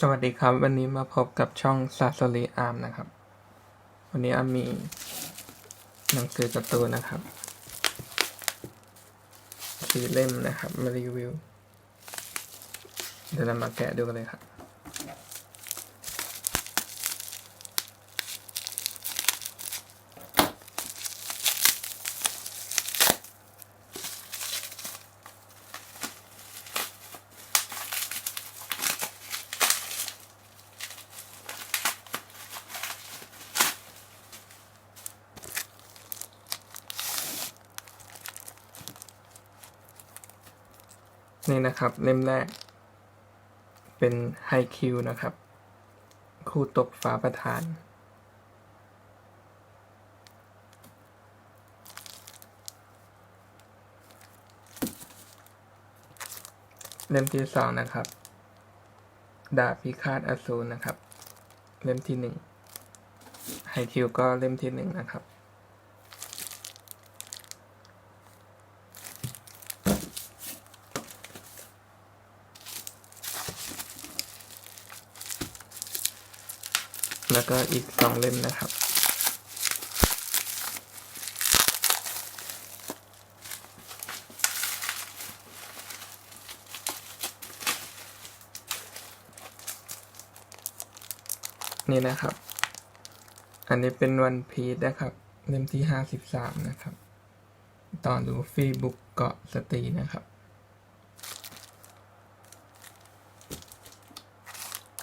สวัสดีครับ วันนี้มาพบกับช่องซา s ลีอาร์มนะครับ วันนี้อาร์มมีหนังสือการ์ตูนนะครับสีเล่มนะครับ มารีวิว เดี๋ยวเรามาแกะดูกันเลยครับ นี่นะครับ เล่มแรก เป็นไฮคิวนะครับ คู่ตกฝาประธาน เล่มที่สองนะครับ ดาบพิฆาตอสูรนะครับ เล่มที่หนึ่งไฮคิวก็เล่มที่หนึ่งนะครับ แล้วก็อีกสองเล่มนะครับ นี่นะครับ อันนี้เป็นวันพีชนะครับ เล่มที่ห้าสิบสามนะครับ ตอนดูฟีบุกเกาะสตรีนะครับ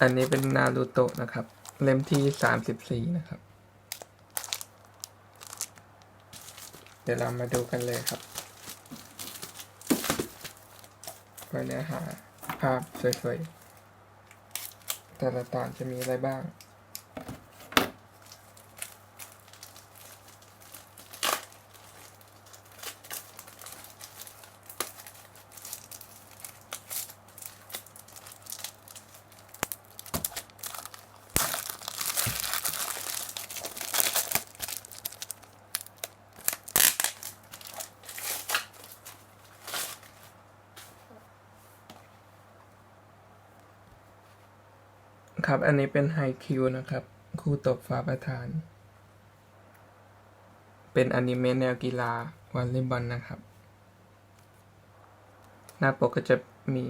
อันนี้เป็นนารูโตะนะครับ เล่มที่สามสิบสี่นะครับ เดี๋ยวเรามาดูกันเลยครับว่าเนื้อหาภาพสวยๆ แต่ละตอนจะมีอะไรบ้าง ครับ อันนี้เป็นไฮคิวนะครับคู่ตบฟ้าประธาน เป็นอนิเมะแนวกีฬาวอลเลย์บอลนะครับ หน้าปกก็จะมี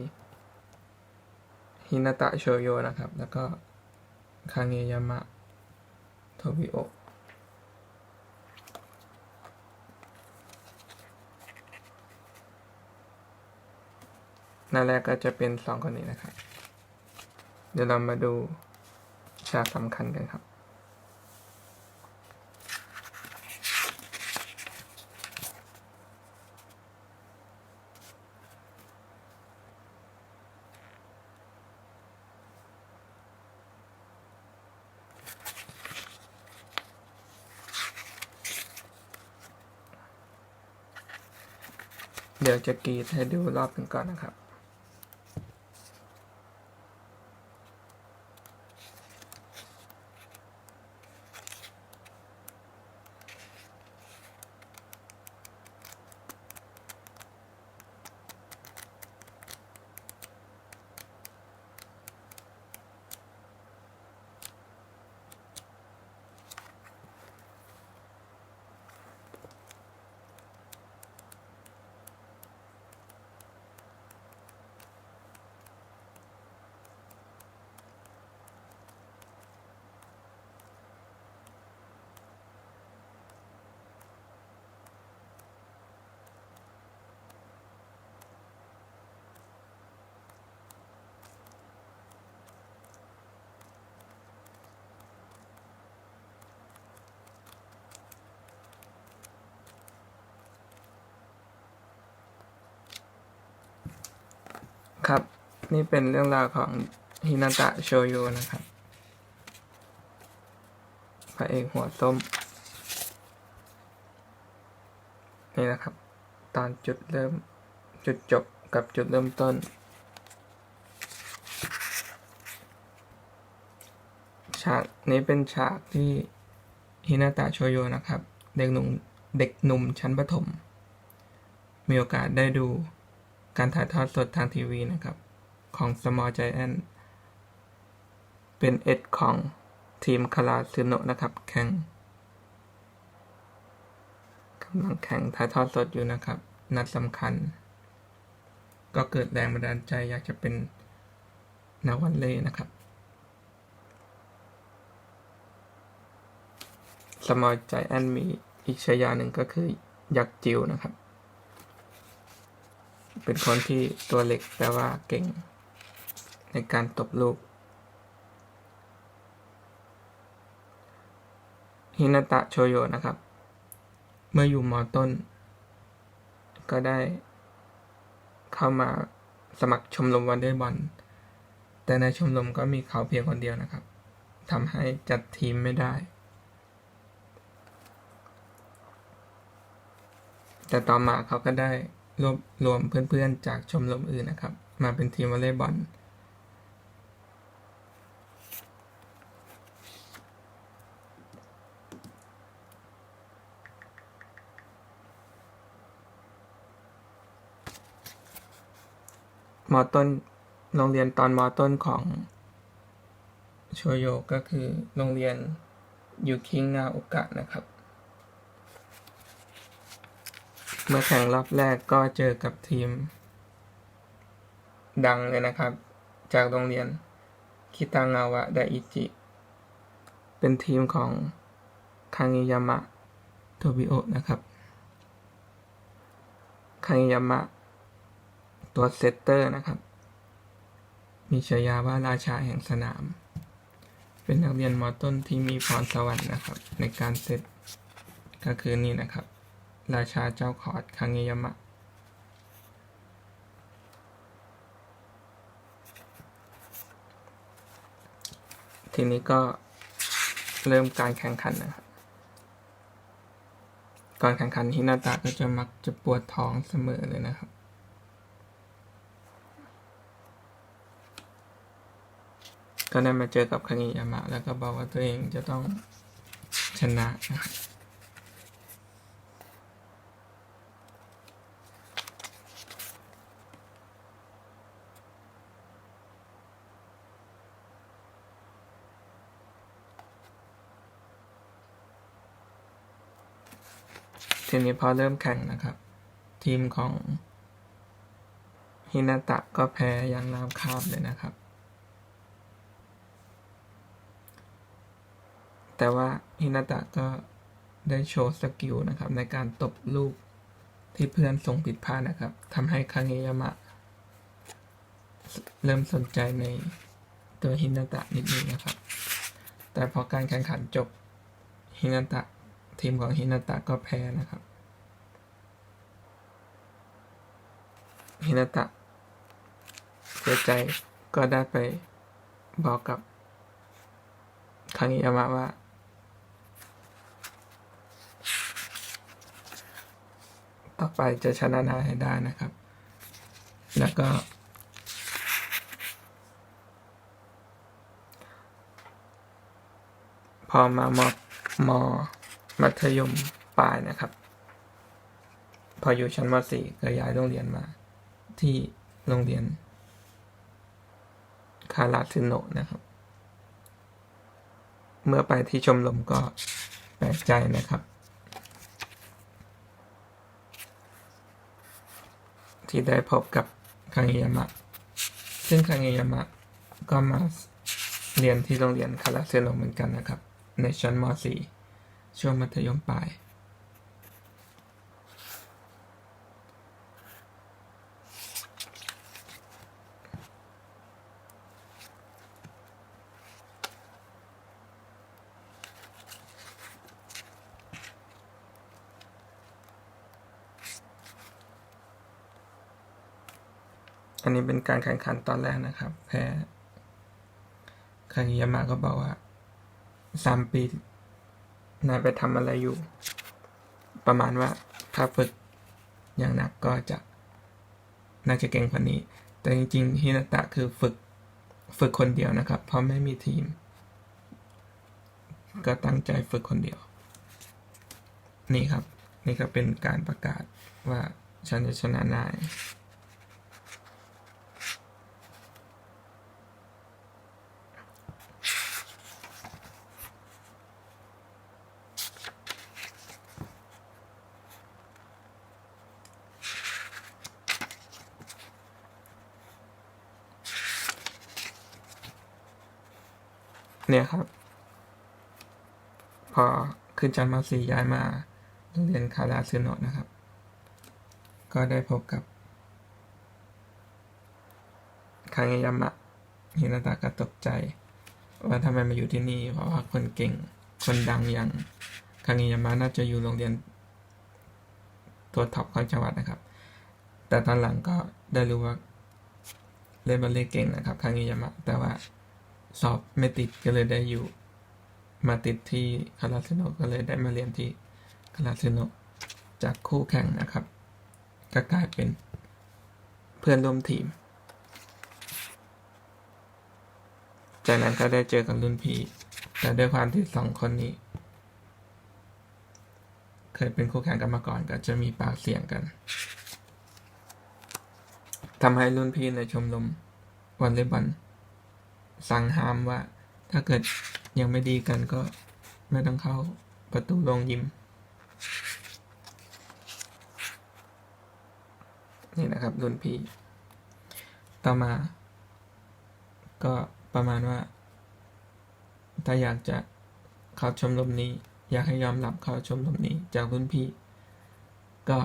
ฮินาตะโชโยนะครับ แล้วก็คางเงยามะโทบิโอหน้าแรกก็จะเป็นสองคนนี้นะครับ เดี๋ยวเรามาดูฉากสำคัญกันครับเดี๋ยวจะกรีดให้ดูรอบหนึ่งก่อนนะครับครับ นี่เป็นเรื่องราวของฮินาตะโชโยนะครับ พระเอกหัวส้ม นี่นะครับ ตอนจุดเริ่มจุดจบกับจุดเริ่มต้น ฉากนี้เป็นฉากที่ฮินาตะโชโยนะครับ เด็กหนุ่มเด็กหนุ่มชั้นประถม มีโอกาสได้ดูการถ่ายทอดสดทางทีวีนะครับ ของ Small Giant เป็นเอ็ดของทีมคาราซึโนะนะครับ แข่งกำลังแข่งถ่ายทอดสดอยู่นะครับ นัดสำคัญ ก็เกิดแรงบันดาลใจอยากจะเป็นนักวอลเลยนะครับสมอลใจแอนมีอีกฉายาหนึ่งก็คือ ยักษ์จิวนะครับ เป็นคนที่ตัวเล็กแต่ว่าเก่ง ในการตบลูก ฮินาตะโชโยนะครับ เมื่ออยู่มอต้น ก็ได้ เข้ามาสมัครชมรมวอลเลย์บอล แต่ในชมรมก็มีเขาเพียงคนเดียวนะครับทำให้จัดทีมไม่ได้ แต่ต่อมาเขาก็ได้รวบรวมเพื่อนๆจากชมรมอื่นนะครับ มาเป็นทีมวอลเลย์บอล มอต้นโรงเรียนตอนมอต้นของโชโยก็คือโรงเรียนยูคิงนาโอกะนะครับ เมื่อแข่งรอบแรกก็เจอกับทีม ดังเลยนะครับ จากโรงเรียนคิตางาวะไดอิจิ เป็นทีมของคังิยามะโทบิโอะนะครับคังิยามะ ตัวเซตเตอร์นะครับ มีฉายาว่าราชาแห่งสนาม เป็นนักเรียนมอต้นที่มีพรสวรรค์นะครับ ในการเซตก็คือนี่นะครับ ราชาเจ้าคอร์ดคังเงยามะ ทีนี้ก็เริ่มการแข่งขันนะครับก่อนแข่งขันฮินาตะก็จะมักจะปวดท้องเสมอเลยนะครับ ก็ได้มาเจอกับคังเงยามะ แล้วก็บอกว่าตัวเองจะต้องชนะนะครับทีนี้พอเริ่มแข่งนะครับ ทีมของฮินาตะก็แพ้อย่างน้ำคาบเลยนะครับ แต่ว่าฮินาตะก็ได้โชว์สกิลนะครับ ในการตบลูกที่เพื่อนส่งผิดพลาดนะครับทำให้คางเงยามะ เริ่มสนใจในตัวฮินาตะนิดนึงนะครับ แต่พอการแข่งขันจบฮินาตะทีมของฮินาตะก็แพ้นะครับฮินาตะเสียใจก็ได้ไปบอกกับคังอิยามะว่า ต่อไปจะชนะได้ให้ได้นะครับ แล้วก็พอมามอบมมัธยมปลายนะครับ พออยู่ชั้นม .4 ก็ย้ายโรงเรียนมา ที่โรงเรียน คาราซึโนะนะครับ เมื่อไปที่ชมรมก็แปลกใจนะครับ ที่ได้พบกับคังเอยามะ ซึ่งคังเอยามะก็มาเรียนที่โรงเรียนคาราเซโนะเหมือนกันนะครับ ในชั้นม .4 ช่วงมัธยมปลาย นนี้เป็นการแข่งขันตอนแรกนะครับ แพ้คางิยามะก็บอกว่าสามปีนายไปทำอะไรอยู่ ประมาณว่าถ้าฝึกอย่างหนักก็จะน่าจะเก่งกว่านี้ แต่จริงๆฮินาตะคือฝึกฝึกคนเดียวนะครับ เพราะไม่มีทีม ก็ตั้งใจฝึกคนเดียว นี่ครับ นี่ก็เป็นการประกาศว่าฉันจะชนะนาย เนี่ยครับ พอขึ้นชั้นม .4 ย้ายมาโรงเรียนคาราซึโนะนะครับ ก็ได้พบกับคางยามะฮินาตะก็ตกใจ ว่าทำไมมาอยู่ที่นี่ เพราะว่าคนเก่ง คนดังอย่างคางยามะน่าจะอยู่โรงเรียน ตัวท็อปของจังหวัดนะครับ แต่ตอนหลังก็ได้รู้ว่าเล่นบอลเล่เก่งนะครับคางเงยามะแต่ว่า สอบไม่ติดก็เลยได้อยู่ มาติดที่คาราซิโนก็เลยได้มาเรียนที่คาราซิโนจากคู่แข่งนะครับ ก็กลายเป็นเพื่อนร่วมทีม จากนั้นก็ได้เจอกับรุ่นพี่แต่ด้วยความที่สองคนนี้ เคยเป็นคู่แข่งกันมาก่อนก็จะมีปากเสียงกันทำให้รุ่นพี่ในชมรมวอลเลย์บอล สั่งห้ามว่า ถ้าเกิดยังไม่ดีกันก็ไม่ต้องเข้าประตูโรงยิม นี่นะครับรุ่นพี่ ต่อมา ก็ประมาณว่า ถ้าอยากจะเข้าชมรมนี้ อยากให้ยอมรับเข้าชมรมนี้ จากรุ่นพี่ ก็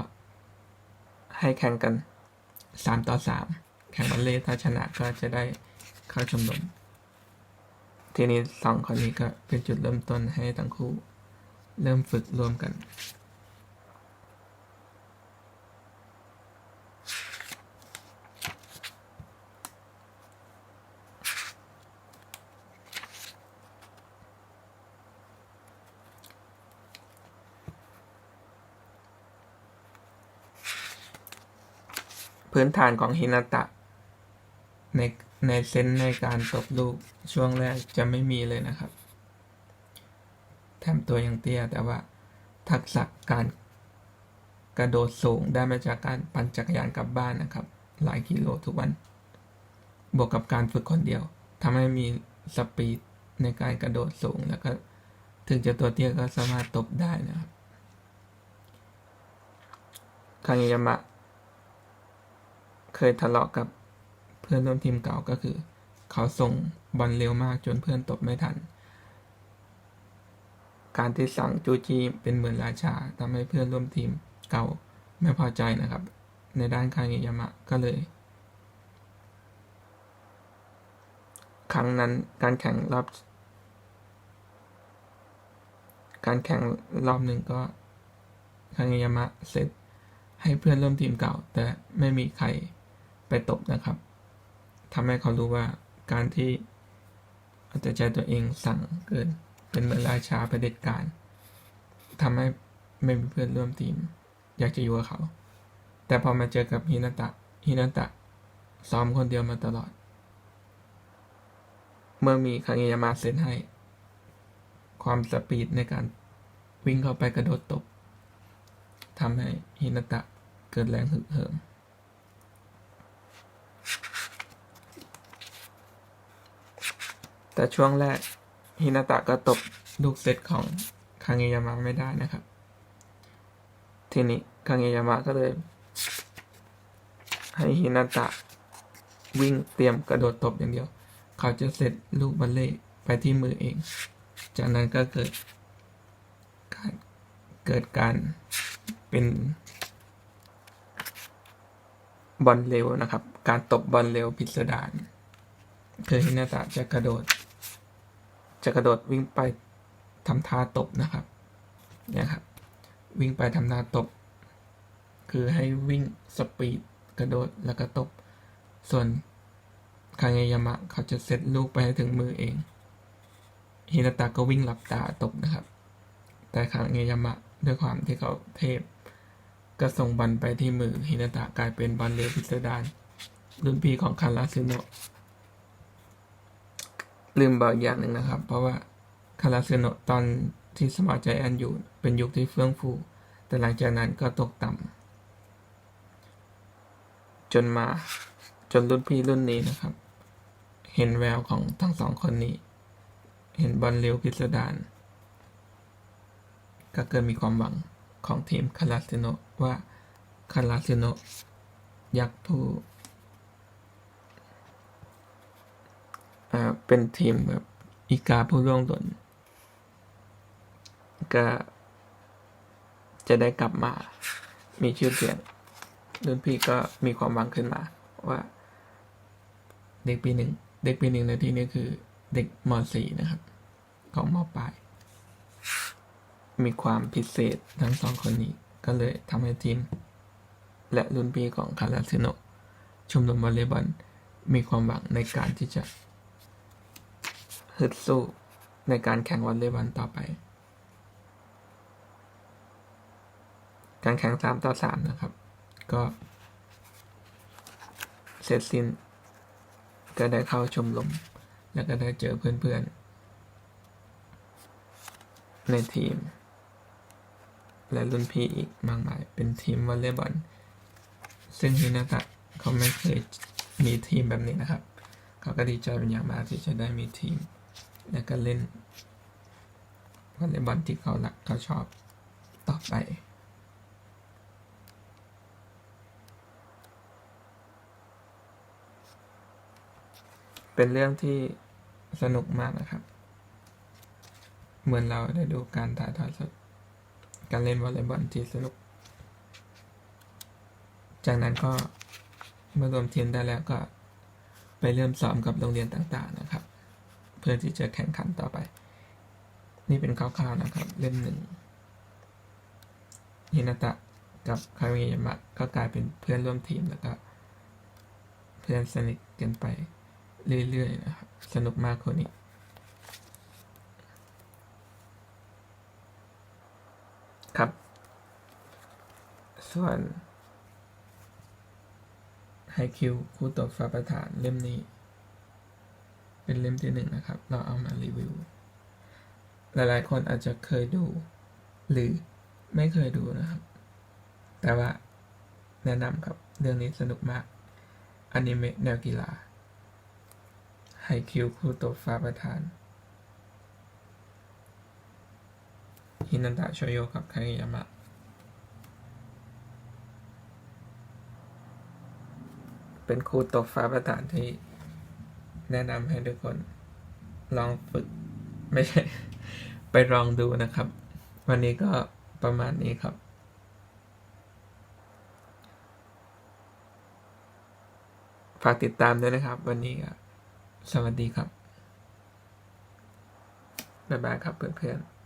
ให้แข่งกันสามต่อสามแข่งบัลเล่ถ้าชนะก็จะได้เข้าชมรม ทีนี้สองคนนี้ก็เป็นจุดเริ่มต้นให้ทั้งคู่ เริ่มฝึกร่วมกัน พื้นฐานของฮินาตะ ในเซนในการตบลูกช่วงแรกจะไม่มีเลยนะครับ แถมตัวยังเตี้ยแต่ว่าทักษะการกระโดดสูงได้มาจากการปั่นจักรยานกลับบ้านนะครับ หลายกิโลทุกวัน บวกกับการฝึกคนเดียวทำให้มีสปีดในการกระโดดสูงแล้วก็ถึงจะตัวเตี้ยก็สามารถตบได้นะครับคางยามะ เคยทะเลาะกับ พื่อนร่วมทีมเก่าก็คือ เขาส่งบอลเร็วมากจนเพื่อนตบไม่ทัน การที่สั่งจูจีเป็นเหมือนราชาทำให้เพื่อนร่วมทีมเก่าไม่พอใจนะครับ ในด้านคางยามะก็เลย ครั้งนั้นการแข่งรอบ การแข่งรอบหนึ่งก็คางยามะเสร็จให้เพื่อนร่วมทีมเก่า แต่ไม่มีใครไปตบนะครับ ทำให้เขารู้ว่าการที่เอาแต่ใจตัวเองสั่งเกิน เป็นเหมือนราชาเผด็จการทำให้ไม่มีเพื่อนร่วมทีม อยากจะอยู่กับเขา แต่พอมาเจอกับฮินาตะฮินาตะซ้อมคนเดียวมาตลอด เมื่อมีคางยามาเซ็นให้ ความสปีดในการวิ่งเข้าไปกระโดดตบทำให้ฮินาตะเกิดแรงฮึกเหิม แต่ช่วงแรกฮินาตะก็ตบลูกเซตของคางเยามะไม่ได้นะครับ ทีนี้คางเยามะก็เลย ให้ฮินาตะวิ่งเตรียมกระโดดตบอย่างเดียว เขาจะเสร็จลูกบัลเล่ไปที่มือเอง จากนั้นก็เกิดการเกิดการเป็นบอลเร็วนะครับ การตบบอลเร็วพิสดารคือฮินาตะจะกระโดด จะกระโดดวิ่งไปทำท่าตบนะครับ เนี่ยครับ วิ่งไปทำท่าตบ คือให้วิ่งสปีดกระโดดแล้วก็ตบ ส่วนคางเงยามะเขาจะเซตลูกไปให้ถึงมือเองฮินาตะก็วิ่งหลับตาตบนะครับ แต่คางเงยามะด้วยความที่เขาเทพ ก็ส่งบอลไปที่มือฮินาตะกลายเป็นบอลเร็วพิสดารรุ่นพี่ของคาราซึโนะ ลืมบอกอย่างหนึ่งนะครับ เพราะว่าคาราซึโนะตอนที่สมัครใจแอนอยู่เป็นยุคที่เฟื่องฟู แต่หลังจากนั้นก็ตกต่ำจนมาจนรุ่นพี่รุ่นนี้นะครับ เห็นแววของทั้งสองคนนี้ เห็นบอลเร็วพิสดารก็เกิดมีความหวังของทีมคาราซิโนะว่าคาราซิโนะยักษ์ผู้อ่า เป็นทีมแบบอีกาผู้ร่วงหล่นก็จะได้กลับมา มีชื่อเสียงรุ่นพี่ก็มีความหวังขึ้นมา ว่า เด็กปีหนึ่งเด็กปีหนึ่งในที่นี้คือเด็กมสี่นะครับ ของมปลาย มีความพิเศษทั้งสองคนนี้ ก็เลยทำให้ทีม และรุ่นพี่ของคาราซิโนชมรมวอลเลย์บอลมีความหวังในการที่จะ ฮึดสู้ในการแข่งวอลเลย์บอลต่อไป การแข่งสามต่อสามนะครับ ก็เสร็จสิ้น ก็ได้เข้าชมรมแล้วก็ได้เจอเพื่อนๆ ในทีม และรุ่นพี่อีกมากมาย เป็นทีมวอลเลย์บอลซึ่งฮินาตะเขาไม่เคยมีทีมแบบนี้นะครับ เขาก็ดีใจเป็นอย่างมากที่จะได้มีทีม และก็เล่นวอลเลย์บอลที่เขารักเขาชอบต่อไป เป็นเรื่องที่สนุกมากนะครับ เหมือนเราได้ดูการถ่ายทอดสด การเล่นวอลเลย์บอลที่สนุก จากนั้นก็เมื่อรวมทีมได้แล้วก็ไปเริ่มซ้อมกับโรงเรียนต่างๆนะครับ เพื่อที่จะแข่งขันต่อไป นี่เป็นคร่าวๆนะครับ เล่มหนึ่งฮินาตะกับคาเมยามะก็กลายเป็นเพื่อนร่วมทีมแล้วก็เพื่อนสนิทกันไปเรื่อยๆนะครับ สนุกมากคนนี้ครับ ส่วนไฮคิวคู่ตกฟ้าประธานเล่มนี้ เป็นเล่มที่หนึ่งนะครับ เราเอามารีวิว หลายๆ คนอาจจะเคยดู หรือไม่เคยดูนะครับ แต่ว่าแนะนำครับ เรื่องนี้สนุกมากอนิเมะแนวกีฬาไฮคิวคู่ตฟ้าประธานฮินันดะโชโยกับคางยามะเป็นครูตฟ้าประธานที่ แนะนำให้ทุกคน ลองฝึก ไม่ใช่ ไปลองดูนะครับ วันนี้ก็ประมาณนี้ครับ ฝากติดตามด้วยนะครับ วันนี้สวัสดีครับ บ๊ายบายครับเพื่อนๆ